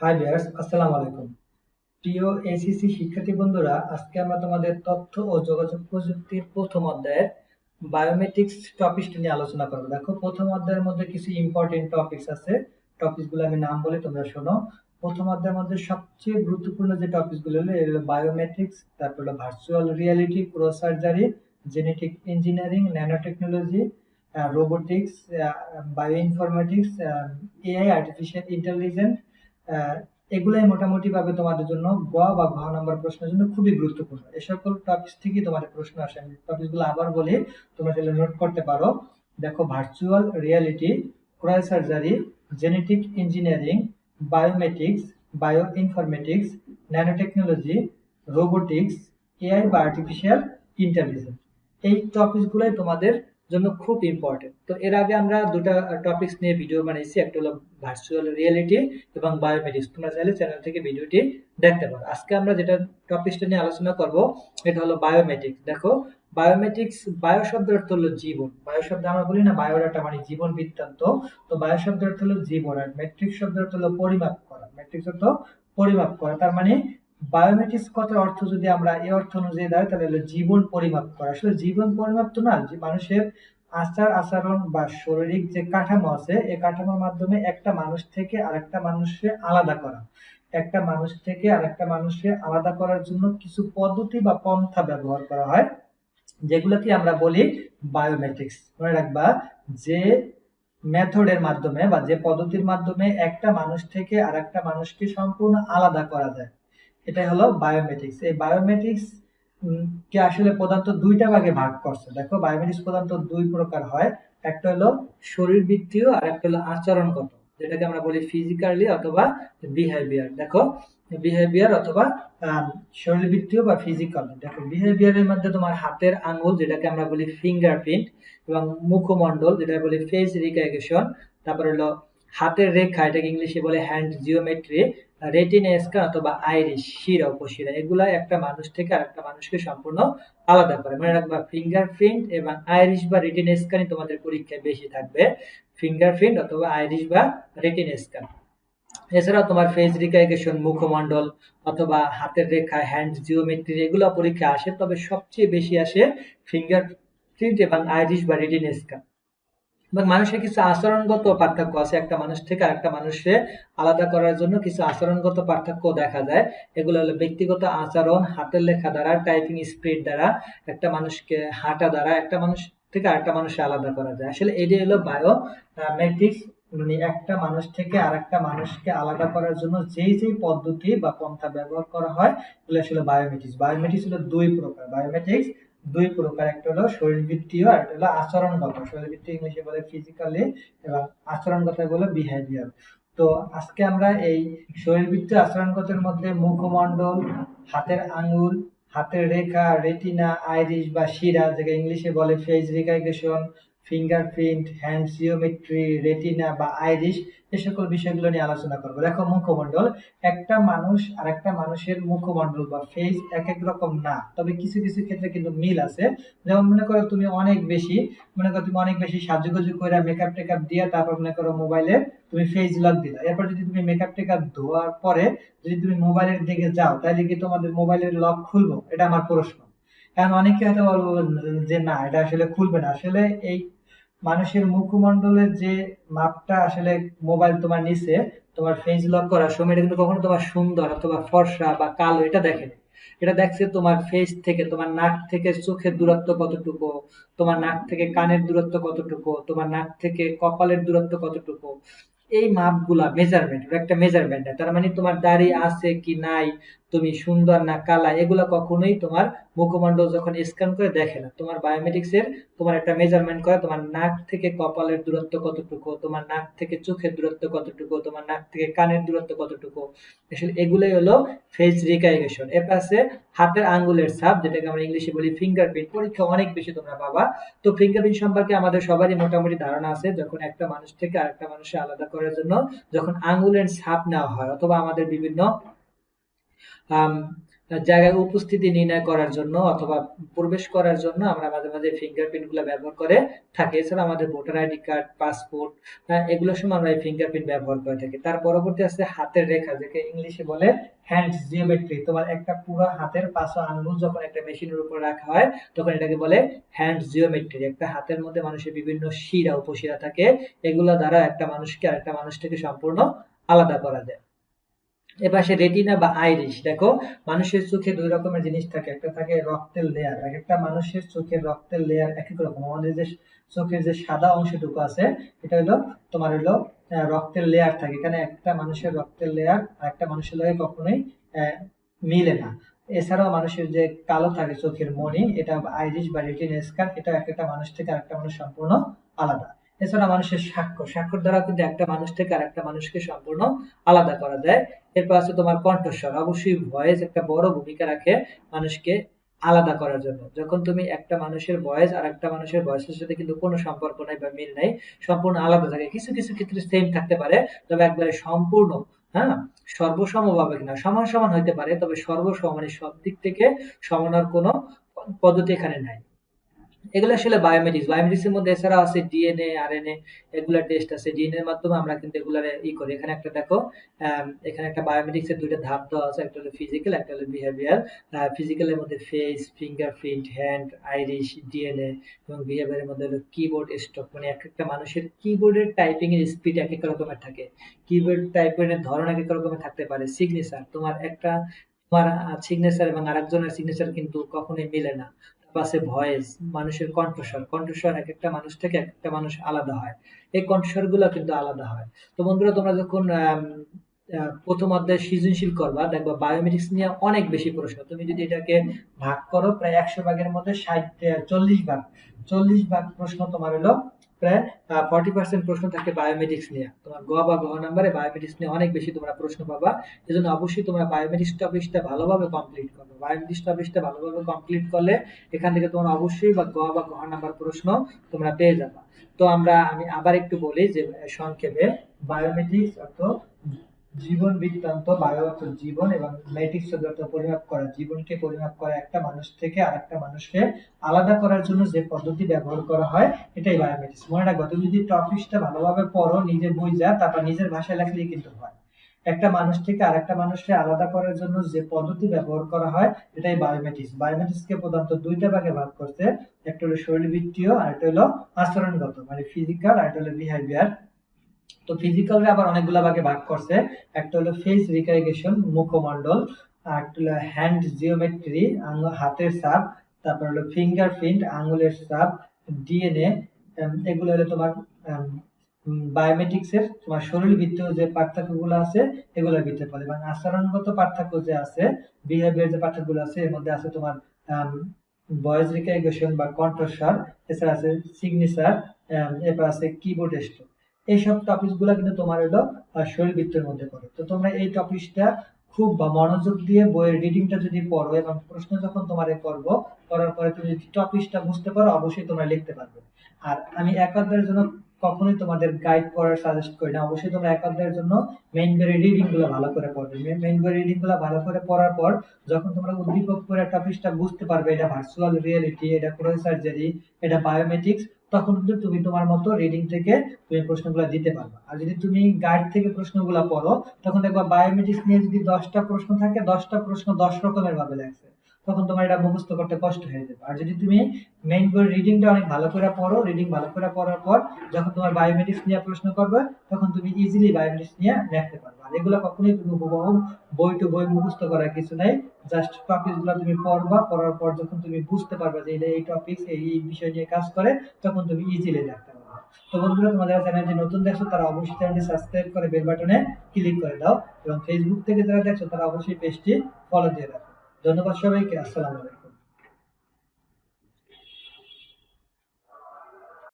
Hi viewers আসসালামু আলাইকুম। প্রিয় এসিসি শিক্ষার্থী বন্ধুরা, আজকে আমরা তোমাদের তথ্য ও যোগাযোগ প্রযুক্তির প্রথম অধ্যায়ের বায়োমেট্রিক্স টপিকটা নিয়ে আলোচনা করব। দেখো, প্রথম অধ্যায়ের মধ্যে কিছু ইম্পর্টেন্ট টপিকস আছে। টপিকসগুলো আমি নাম বলে, তোমরা শোনো। প্রথম অধ্যায়ের মধ্যে সবচেয়ে গুরুত্বপূর্ণ যে টপিকসগুলো হলো, এগুলো বায়োমেট্রিক্স তারপর হলো virtual reality cryosurgery genetic engineering nanotechnology robotics bioinformatics AI artificial intelligence এগুলাই মোটামুটি ভাবে তোমাদের জন্য গ বা ঘ নম্বর প্রশ্নের জন্য খুবই গুরুত্বপূর্ণ। এই সকল টপিক থেকে তোমাদের প্রশ্ন আসে। আমি টপিকগুলো আবার বলি, তোমরা তাহলে নোট করতে পারো। দেখো virtual reality cryosurgery genetic engineering biometrics bioinformatics nanotechnology robotics AI বা আর্টিফিশিয়াল ইন্টেলিজেন্স এই টপিকগুলোই তোমাদের জন্য খুব ইম্পর্টেন্ট তো এর আগে আমরা দুটো টপিকস নিয়ে ভিডিও বানিয়েছি। একটা হলো ভার্চুয়াল রিয়েলিটি এবং বায়োমেটিক্স তোমরা চাইলে চ্যানেল থেকে ভিডিওটি দেখতে পারো। আজকে আমরা যেটা টপিকসটা নিয়ে আলোচনা করব, এটা হলো বায়োমেটিক্স দেখো বায়োমেটিক্স বায়ো শব্দের অর্থ হলো জীবন। বায়ো শব্দ আমরা বলি না বায়োডাটা মানে জীবন বৃত্তান্ত। তো বায়ো শব্দের অর্থ হলো জীবন। আর মেট্রিক শব্দের অর্থ হলো পরিমাপ করা। মেট্রিক্স অর্থ পরিমাপ করা। তার মানে বায়োমেট্রিক্স কথার অর্থ যদি আমরা এই অর্থ অনুযায়ী দাঁড়াই, তাহলে হলো জীবন পরিমাপ করা। আসলে জীবন পরিমাপ তো না, যে মানুষের আচার, আচরণ বা শারীরিক যে কাঠামো আছে এই কাঠামোর মাধ্যমে একটা মানুষ থেকে আরেকটা মানুষকে আলাদা করা। একটা মানুষ থেকে আরেকটা মানুষকে আলাদা করার জন্য কিছু পদ্ধতি বা পন্থা ব্যবহার করা হয়, যেগুলোকে আমরা বলি বায়োমেট্রিক্স মনে রাখবা, যে মেথডের মাধ্যমে বা যে পদ্ধতির মাধ্যমে একটা মানুষ থেকে আরেকটা মানুষকে সম্পূর্ণ আলাদা করা যায়। এটাই হলো বায়োমেট্রিক্স এই বায়োমেট্রিক্স কে আসলে প্রধানত দুইটা ভাগে ভাগ করছে। দেখো বায়োমেট্রিক্স প্রধানত দুই প্রকার হয়। একটা হলো শরীর শরীরবৃত্তীয় আর একটা হলো আচরণগত যেটাকে আমরা বলি ফিজিক্যালি অথবা বিহেভিয়ার দেখো বিহেভিয়ার অথবা শরীরবৃত্তীয় বা ফিজিক্যাল দেখো বিহেভিয়ারের মধ্যে তোমার হাতের আঙ্গুল, যেটাকে আমরা বলি ফিঙ্গারপ্রিন্ট এবং মুখমণ্ডল যেটা বলি ফেস রিকগনিশন তারপর হলো হাতের রেখা, এটাকে ইংলিশে বলে হ্যান্ড জিওমেট্রি রেটিনা স্ক্যান অথবা আইরিশ শিরা, উপশিরা এগুলা একটা মানুষ থেকে আরেকটা মানুষকে সম্পূর্ণ আলাদা করে। মনে রাখবা ফিঙ্গারপ্রিন্ট এবং আইরিশ বা রেটিনা স্ক্যানই তোমাদের পরীক্ষায় বেশি থাকবে। ফিঙ্গারপ্রিন্ট অথবা আইরিশ বা রেটিনা স্ক্যান এছাড়াও তোমার ফেস রিকগনিশন মুখমণ্ডল অথবা হাতের রেখা হ্যান্ড জিওমেট্রি এগুলো পরীক্ষা আসে, তবে সবচেয়ে বেশি আসে ফিঙ্গারপ্রিন্ট এবং আইরিশ বা রেটিনা স্ক্যান এবং মানুষের কিছু আচরণগত পার্থক্য আছে। একটা মানুষ থেকে আরেকটা মানুষকে আলাদা করার জন্য কিছু আচরণগত পার্থক্য দেখা যায়। এগুলো হলো ব্যক্তিগত আচরণ, হাতের লেখা দ্বারা টাইপিং স্পিড দ্বারা, একটা মানুষকে হাঁটা দ্বারা, একটা মানুষ থেকে আরেকটা মানুষকে আলাদা করা যায়। আসলে এটি হলো বায়ো মেট্রিক্স মানে একটা মানুষ থেকে আরেকটা মানুষকে আলাদা করার জন্য যেই যেই পদ্ধতি বা পন্থা ব্যবহার করা হয়, এগুলো আসলে বায়োমেট্রিক্স বায়োমেট্রিক্স হলো দুই প্রকার। বায়োমেট্রিক্স দুই প্রকার, একটা হলো শরীরবৃত্তীয় আর একটা হলো আচরণগত। শরীরবৃত্তি ইংলিশে বলে ফিজিক্যালি এবং আচরণগত বলে বিহেভিয়ার তো আজকে আমরা এই শরীরবৃত্তি আচরণগতের মধ্যে মুখমণ্ডল, হাতের আঙ্গুল হাতের রেখা রেটিনা আইরিশ বা শিরা যেটা ইংলিশে বলে face recognition fingerprint hand geometry retina বা আইরিশ এ সকল বিষয়গুলো নিয়ে আলোচনা করব। দেখো মুখমণ্ডল, একটা মানুষ আর একটা মানুষের মুখমণ্ডল বা ফেস এক এক রকম না। তবে কিছু কিছু ক্ষেত্রে কিন্তু মিল আছে। যেমন মনে করো তুমি অনেক বেশি, মনে করো তুমি অনেক বেশি সাজুগুজু করে মেকআপ টেকআপ দিয়ে তারপর মনে করো মোবাইলে তুমি ফেস লক দিলা। এরপর যদি তুমি মেকআপ টেকআপ ধোয়ার পরে যদি তুমি মোবাইলের দিকে যাও, তাহলে কি তোমাদের মোবাইলের লক খুলবো? এটা আমার প্রশ্ন। কারণ অনেকে হয়তো বলব যে না, এটা আসলে খুলবে না। আসলে এই মানুষের মুখমণ্ডলের যে মাপটা আসলে মোবাইল তোমার নিচে তোমার ফেস লক করার সময় এটা কিন্তু কখনো তোমার সুন্দর, অথবা ফর্সা বা কালো, এটা দেখেনি। এটা দেখছে তোমার ফেস থেকে, তোমার নাক থেকে চোখের দূরত্ব কতটুকু, তোমার নাক থেকে কানের দূরত্ব কতটুকু, তোমার নাক থেকে কপালের দূরত্ব কতটুকু। এই মাপগুলা মেজারমেন্ট একটা মেজারমেন্ট তার মানে তোমার দাড়ি আছে কি নাই তুমি সুন্দর না কালা, এগুলো কখনোই তোমার মুখমণ্ডল যখন স্ক্যান করে দেখে না। তোমার বায়োমেট্রিক্স এর তোমার একটা মেজারমেন্ট করে, তোমার নাক থেকে কপালের দূরত্ব কতটুকু, তোমার নাক থেকে চোখের দূরত্ব কতটুকু, তোমার নাক থেকে কানের দূরত্ব কতটুকু। আসলে এগুলোই হলো ফেস রিকাইগেশন এর পাশে হাতের আঙ্গুলের ছাপ, যেটাকে আমরা ইংলিশে বলি ফিঙ্গারপ্রিন্ট পরীক্ষা অনেক বেশি তোমরা পাবা। তো ফিঙ্গারপ্রিন্ট সম্পর্কে আমাদের সবারই মোটামুটি ধারণা আছে, যখন একটা মানুষ থেকে আরেকটা মানুষের আলাদা করার জন্য যখন আঙ্গুলের ছাপ নেওয়া হয়, অথবা আমাদের বিভিন্ন জায়গায় উপস্থিতি নির্ণয় করার জন্য অথবা প্রবেশ করার জন্য আমরা মাঝে মাঝে ফিঙ্গারপ্রিন্টগুলো ব্যবহার করে থাকি। এছাড়া আমাদের ভোটার আইডি কার্ড, পাসপোর্ট এগুলোর সময় আমরা এই ফিঙ্গারপ্রিন্ট ব্যবহার করে থাকি। তার পরবর্তী আছে হাতের রেখা, যেকে ইংলিশে বলে হ্যান্ড জিওমেট্রি তোমার একটা পুরো হাতের পাঁচশো আঙ্গুল যখন একটা মেশিনের উপর রাখা হয়, তখন এটাকে বলে হ্যান্ড জিওমেট্রি একটা হাতের মধ্যে মানুষের বিভিন্ন শিরা, উপশিরা থাকে। এগুলো দ্বারা একটা মানুষকে আরেকটা মানুষ থেকে সম্পূর্ণ আলাদা করা যায়। এপাশে রেটিনা বা আইরিশ, দেখো, মানুষের চোখে দুই রকমের জিনিস থাকে, একটা থাকে রক্তের লেয়ার এক একটা মানুষের চোখের রক্তের লেয়ার এক এক রকম। আমাদের যে চোখের যে সাদা অংশটুকু আছে, এটা হলো তোমার হলো রক্তের লেয়ার থাকে। এখানে একটা মানুষের রক্তের লেয়ার আর একটা মানুষের লগে কখনোই মিলে না। এছাড়াও মানুষের যে কালো থাকে চোখের মনি এটা আইরিশ বা রেটিনা স্কার এটা এক একটা মানুষ থেকে আরেকটা মানুষ সম্পূর্ণ আলাদা। এছাড়া মানুষের স্বাক্ষর স্বাক্ষর দ্বারা কিন্তু একটা মানুষ থেকে আর একটা মানুষকে সম্পূর্ণ আলাদা করা যায়। এরপর আছে তোমার কণ্ঠস্বর। অবশ্যই ভয়েস একটা বড় ভূমিকা রাখে মানুষকে আলাদা করার জন্য। যখন তুমি একটা মানুষের বয়স আর একটা মানুষের বয়সের সাথে কিন্তু কোনো সম্পর্ক নাই বা মিল নাই, সম্পূর্ণ আলাদা থাকে। কিছু কিছু ক্ষেত্রে সেম থাকতে পারে, তবে একবারে সম্পূর্ণ হ্যাঁ? সর্বসমভাবে কিনা সমান সমান হইতে পারে, তবে সর্বসম মানে সব দিক থেকে সমানোর কোনো পদ্ধতি এখানে নাই। এগুলো আসলে বায়োমেট্রিক্স এর মধ্যে এছাড়া আছে ডিএনএ আরএনএ এগুলা টেস্ট আছে। ডিএনএ এর মাধ্যমে আমরা কিন্তু এগুলার ই করি। এখানে একটা দেখো এখানে একটা বায়োমেট্রিক্স এর দুইটা ধাপ দেওয়া আছে, একটা হলো ফিজিক্যাল একটা হলো বিহেভিয়ার ফিজিক্যালের মধ্যে face fingerprint hand iris DNA এবং বিহেভিয়ারের মধ্যে হলো কিবোর্ড স্টক মানে এক একটা মানুষের কিবোর্ডের টাইপিং এর স্পিড এক এক রকমের থাকে। কিবোর্ড টাইপিং এর ধরন এক এক রকমের থাকতে পারে। সিগনেচার তোমার একটা, তোমার সিগনেচার এবং আরেকজনের সিগনেচার কিন্তু কখনোই মিলে না। পাশে ভয়েস মানুষের কণ্ঠস্বর কণ্ঠস্বর এক একটা মানুষ থেকে এক একটা মানুষ আলাদা হয়। এই কণ্ঠস্বরগুলো কিন্তু আলাদা হয়। তো বন্ধুরা, তোমরা যখন প্রথম অধ্যায় সৃজনশীল করবা, দেখবা বায়োমেট্রিক্স নিয়ে অনেক বেশি প্রশ্ন। তুমি যদি এটাকে ভাগ করো, প্রায় একশো ভাগের মধ্যে ষাট চল্লিশ ভাগ চল্লিশ ভাগ প্রশ্ন তোমার হলো প্রায় ফর্টি পার্সেন্ট প্রশ্ন থাকে বায়োমেডিক্স নিয়ে। তোমার গ বা নাম্বারে বায়োমেডিক্স নিয়ে অনেক বেশি তোমরা প্রশ্ন পাবা। এই জন্য অবশ্যই তোমরা বায়োমেডিক্স টপিকসটা ভালোভাবে কমপ্লিট করবে। বায়োমেডিক্স টপিকসটা ভালোভাবে কমপ্লিট করলে এখান থেকে তোমরা অবশ্যই বা গ বা গ নাম্বার প্রশ্ন তোমরা পেয়ে যাবা। তো আমরা, আমি আবার একটু বলি যে, সংক্ষেপে বায়োমেডিক্স অর্থ জীবন বৃত্তান্ত বায়ু অর্থ জীবন এবং ম্যাট্রিক্স অর্থ পরিমাপ করা, জীবনকে পরিমাপ করা একটা মানুষ থেকে আর একটা মানুষকে আলাদা করার জন্য যে পদ্ধতি ব্যবহার করা হয়, এটাই বায়োমেট্রিক্স মনে রাখব, তুমি যদি টপিকসটা ভালোভাবে পড়ো নিজে যা, তারপর নিজের ভাষায় লেখলেই কিন্তু হয়। একটা মানুষ থেকে আরেকটা মানুষকে আলাদা করার জন্য যে পদ্ধতি ব্যবহার করা হয়, এটাই বায়োমেট্রিক্স বায়োমেট্রিক্সকে প্রধানত দুইটা ভাগে ভাগ করছে, একটা হলো শরীরবৃত্তীয়, আর একটা হলো আচরণগত মানে ফিজিক্যাল আর একটা হলো বিহেভিয়ার তো ফিজিক্যাল আবার অনেকগুলো ভাগে ভাগ করছে। একটা হলো ফেস রিকাইগেশন মুখমণ্ডল, আর একটা হলো হ্যান্ড জিওমেট্রি হাতের সাপ তারপর হলো ফিঙ্গারপ্রিন্ট আঙুলের সাপ ডিএনএ এগুলো হলো তোমার বায়োমেট্রিক্স এর, তোমার শরীর ভিত্তিক যে পার্থক্যগুলো আছে, এগুলোর ভিত্তিতে পড়ে। এবং আচরণগত পার্থক্য যে আছে বিহেভিয়ার যে পার্থক্যগুলো আছে, এর মধ্যে আছে তোমার ভয়েস রিকাইগেশন বা কণ্ঠস্বর এছাড়া আছে সিগনেচার এরপর আছে কিবোর্ড স্ট্রোক এইসব টপিকগুলো কিন্তু তোমার হলো শরীরবৃত্তের মধ্যে পড়ে। তো তোমরা এই টপিকটা খুব মনোযোগ দিয়ে বইয়ের রিডিংটা যদি পড়ো এবং প্রশ্ন যখন তোমার করব, করার পরে তুমি যদি টপিকটা বুঝতে পারো, অবশ্যই তোমরা লিখতে পারবে। আর আমি এক জন্য কখনোই তোমাদের গাইড করার সাজেস্ট করি না। অবশ্যই তোমরা এক জন্য মেইন বইয়ের রিডিংগুলো ভালো করে পড়বে। মেইন বইয়ের রিডিংগুলো ভালো করে পড়ার পর যখন তোমরা উদ্দীপক করে টপিকটা বুঝতে পারবে, এটা ভার্চুয়াল রিয়েলিটি এটা কোরো সার্জারি এটা বায়োমেট্রিক্স তখন কিন্তু তুমি তোমার মতো রিডিং থেকে তুমি প্রশ্নগুলো দিতে পারবে। আর যদি তুমি গাইড থেকে প্রশ্নগুলো পড়ো, তখন দেখবা বায়োমেট্রিক্স নিয়ে যদি দশটা প্রশ্ন থাকে, দশটা প্রশ্ন দশ রকমের ভাবে লাগছে তখন তোমার এটা মুখস্থ করতে কষ্ট হয়ে যাবে। আর যদি তুমি মেইন বই রিডিংটা অনেক ভালো করে পড়ো রিডিং ভালো করে পড়ার পর যখন তোমার বায়োমেট্রিক্স নিয়ে প্রশ্ন করবে, তখন তুমি ইজিলি বায়োমেট্রিক্স নিয়ে লিখতে পারবে। আর এগুলো কখনোই তুমি হুবহু বই টু বই মুখস্থ করার কিছু নাই। জাস্ট টপিকগুলো তুমি পড়বা, পড়ার পর যখন তুমি বুঝতে পারবে যে এই টপিক এই বিষয় নিয়ে কাজ করে, তখন তুমি ইজিলি লিখতে পারবে তো বন্ধুরা, তোমাদের চ্যানেলটি নতুন দেখছ, তারা অবশ্যই চ্যানেলটি সাবস্ক্রাইব করে বেল বাটনে ক্লিক করে দাও। এবং ফেসবুক থেকে যারা দেখছ, তারা অবশ্যই পেজটি ফলো দিয়ে রাখো। ধন্যবাদ সবাইকে, আসসালামু আলাইকুম।